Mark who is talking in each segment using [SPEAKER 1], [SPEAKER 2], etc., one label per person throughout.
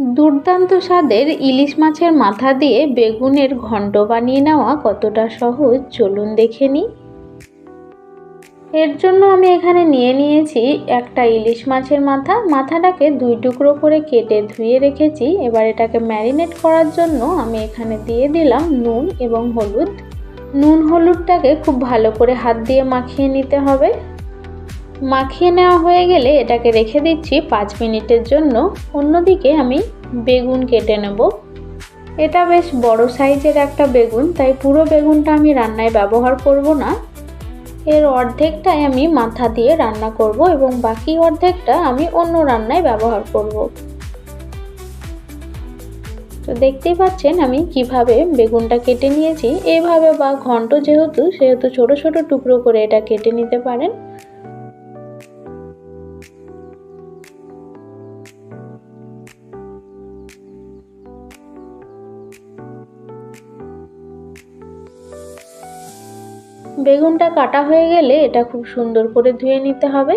[SPEAKER 1] দুর্দান্ত স্বাদের ইলিশ মাছের মাথা দিয়ে বেগুনের ঘন্ট বানিয়ে নেওয়া কতটা সহজ চলুন দেখে নিই। এর জন্য আমি এখানে নিয়ে নিয়েছি একটা ইলিশ মাছের মাথা। মাথাটাকে দুই টুকরো করে কেটে ধুয়ে রেখেছি। এবার এটাকে ম্যারিনেট করার জন্য আমি এখানে দিয়ে দিলাম নুন এবং হলুদ। নুন হলুদটাকে খুব ভালো করে হাত দিয়ে মাখিয়ে নিতে হবে। মাখিয়ে নেওয়া হয়ে গেলে এটাকে রেখে দিচ্ছি পাঁচ মিনিটের জন্য। অন্যদিকে আমি বেগুন কেটে নেব। এটা বেশ বড় সাইজের একটা বেগুন, তাই পুরো বেগুনটা আমি রান্নায় ব্যবহার করব না। এর অর্ধেকটাই আমি মাথা দিয়ে রান্না করব এবং বাকি অর্ধেকটা আমি অন্য রান্নায় ব্যবহার করব। তো দেখতেই পাচ্ছেন আমি কীভাবে বেগুনটা কেটে নিয়েছি। এভাবে বা ঘন্ট যেহেতু, সেহেতু ছোট ছোট টুকরো করে এটা কেটে নিতে পারেন। বেগুনটা কাটা হয়ে গেলে এটা খুব সুন্দর করে ধুয়ে নিতে হবে।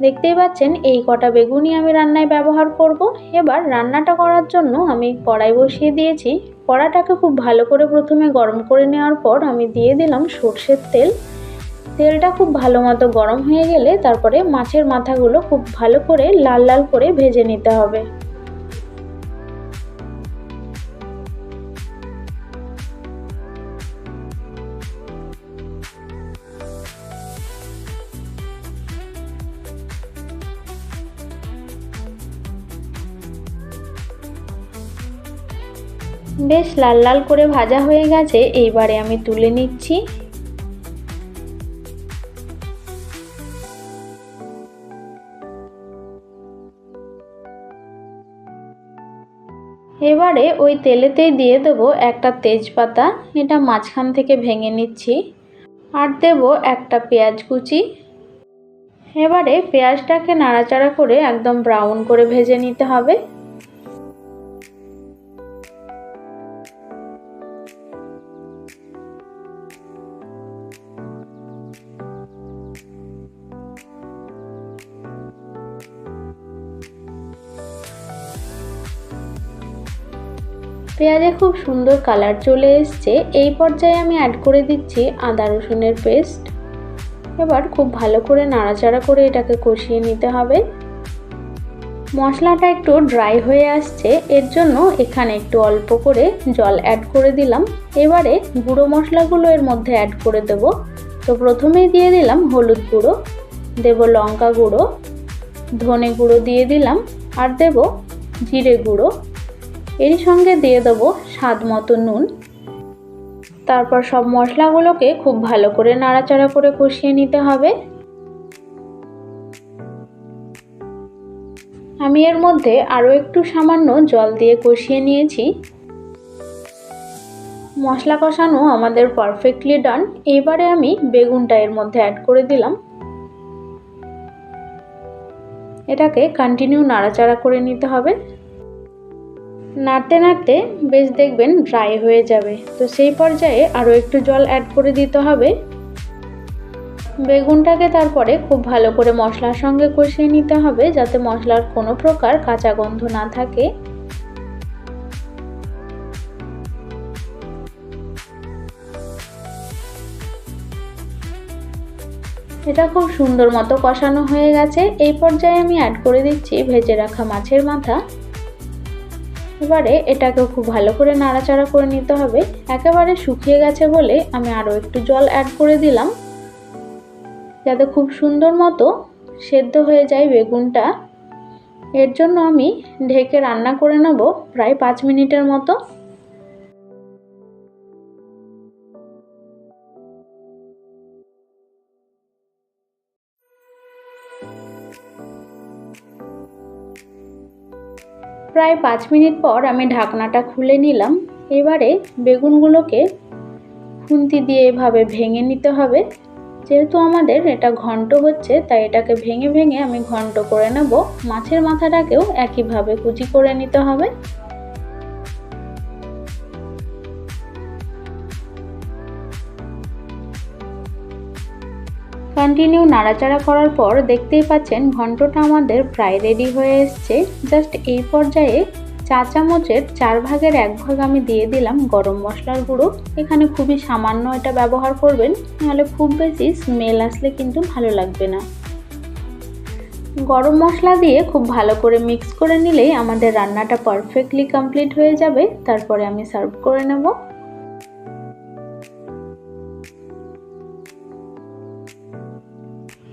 [SPEAKER 1] দেখতেই পাচ্ছেন, এই কটা বেগুনই আমি রান্নায় ব্যবহার করব। এবার রান্নাটা করার জন্য আমি কড়াই বসিয়ে দিয়েছি। কড়াটাকে খুব ভালো করে প্রথমে গরম করে নেওয়ার পর আমি দিয়ে দিলাম সর্ষের তেল। তেলটা খুব ভালো মতো গরম হয়ে গেলে তারপরে মাছের মাথাগুলো খুব ভালো করে লাল লাল করে ভেজে নিতে হবে। বেশ লাল লাল করে ভাজা হয়ে গেছে, এইবারে আমি তুলে নিচ্ছি। এবারে ওই তেলেতেই দিয়ে দেবো একটা তেজপাতা, এটা মাঝখান থেকে ভেঙে নিচ্ছি। আর দেব একটা পেঁয়াজ কুচি। এবারে পেঁয়াজটাকে নাড়াচাড়া করে একদম ব্রাউন করে ভেজে নিতে হবে। পেঁয়াজে খুব সুন্দর কালার চলে এসছে। এই পর্যায়ে আমি অ্যাড করে দিচ্ছি আদা রসুনের পেস্ট এবার খুব ভালো করে নাড়াচাড়া করে এটাকে কষিয়ে নিতে হবে। মশলাটা একটু ড্রাই হয়ে আসছে, এর জন্য এখানে একটু অল্প করে জল অ্যাড করে দিলাম। এবারে গুঁড়ো মশলাগুলো এর মধ্যে অ্যাড করে দেব। তো প্রথমেই দিয়ে দিলাম হলুদ গুঁড়ো, দেব লঙ্কা গুঁড়ো, ধনে গুঁড়ো দিয়ে দিলাম, আর দেব জিরে গুঁড়ো। এরই সঙ্গে দিয়ে দেবো স্বাদ মতো নুন। তারপর সব মশলাগুলোকে খুব ভালো করে নাড়াচাড়া করে কষিয়ে নিতে হবে। আমি এর মধ্যে আরও একটু সামান্য জল দিয়ে কষিয়ে নিয়েছি। মশলা কষানো আমাদের পারফেক্টলি ডান। এবারে আমি বেগুনটা এর মধ্যে অ্যাড করে দিলাম। এটাকে কন্টিনিউ নাড়াচাড়া করে নিতে হবে। নাড়তে নাড়তে বেশ দেখবেন ড্রাই হয়ে যাবে। তো সেই পর্যায়ে আরও একটু জল অ্যাড করে দিতে হবে। বেগুনটাকে তারপরে খুব ভালো করে মশলার সঙ্গে কষিয়ে নিতে হবে যাতে মশলার কোনো প্রকার কাঁচা গন্ধ না থাকে। এটা খুব সুন্দর মতো কষানো হয়ে গেছে। এই পর্যায়ে আমি অ্যাড করে দিচ্ছি ভেজে রাখা মাছের মাথা। এবারে এটাকে খুব ভালো করে নাড়াচাড়া করে নিতে হবে। একেবারে শুকিয়ে গেছে বলে আমি আরও একটু জল অ্যাড করে দিলাম। যাতে খুব সুন্দর মতো সেদ্ধ হয়ে যায় বেগুনটা। এর জন্য আমি ঢেকে রান্না করে নেব প্রায় পাঁচ মিনিটের মতো। প্রায় পাঁচ মিনিট পর আমি ঢাকনাটা খুলে নিলাম। এবারে বেগুনগুলোকে খুন্তি দিয়ে এভাবে ভেঙে নিতে হবে। যেহেতু আমাদের এটা ঘন্ট হচ্ছে, তাই এটাকে ভেঙে ভেঙে আমি ঘন্ট করে নেব। মাছের মাথাটাকেও একইভাবে কুচি করে নিতে হবে। কন্টিনিউ নাড়াচাড়া করার পর দেখতেই পাচ্ছেন ঘন্টটা আমাদের প্রায় রেডি হয়ে এসছে। জাস্ট এই পর্যায়ে চা চামচের চার ভাগের এক ভাগ আমি দিয়ে দিলাম গরম মশলার গুঁড়ো। এখানে খুবই সামান্য এটা ব্যবহার করবেন, নাহলে খুব বেশি স্মেল আসলে কিন্তু ভালো লাগবে না। গরম মশলা দিয়ে খুব ভালো করে মিক্স করে নিলেই আমাদের রান্নাটা পারফেক্টলি কমপ্লিট হয়ে যাবে। তারপরে আমি সার্ভ করে নেব।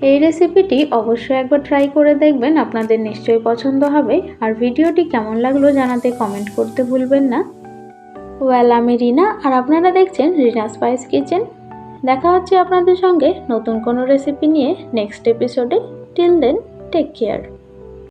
[SPEAKER 1] এই রেসিপিটি অবশ্যই একবার ট্রাই করে দেখবেন, আপনাদের নিশ্চয়ই পছন্দ হবে। আর ভিডিওটি কেমন লাগল জানাতে কমেন্ট করতে ভুলবেন না। ওয়েল আমি রিনা, আর আপনারা দেখছেন রিনা স্পাইস কিচেন দেখা হচ্ছে আপনাদের সঙ্গে নতুন কোনো রেসিপি নিয়ে নেক্সট এপিসোডে টিল দেন টেক কেয়ার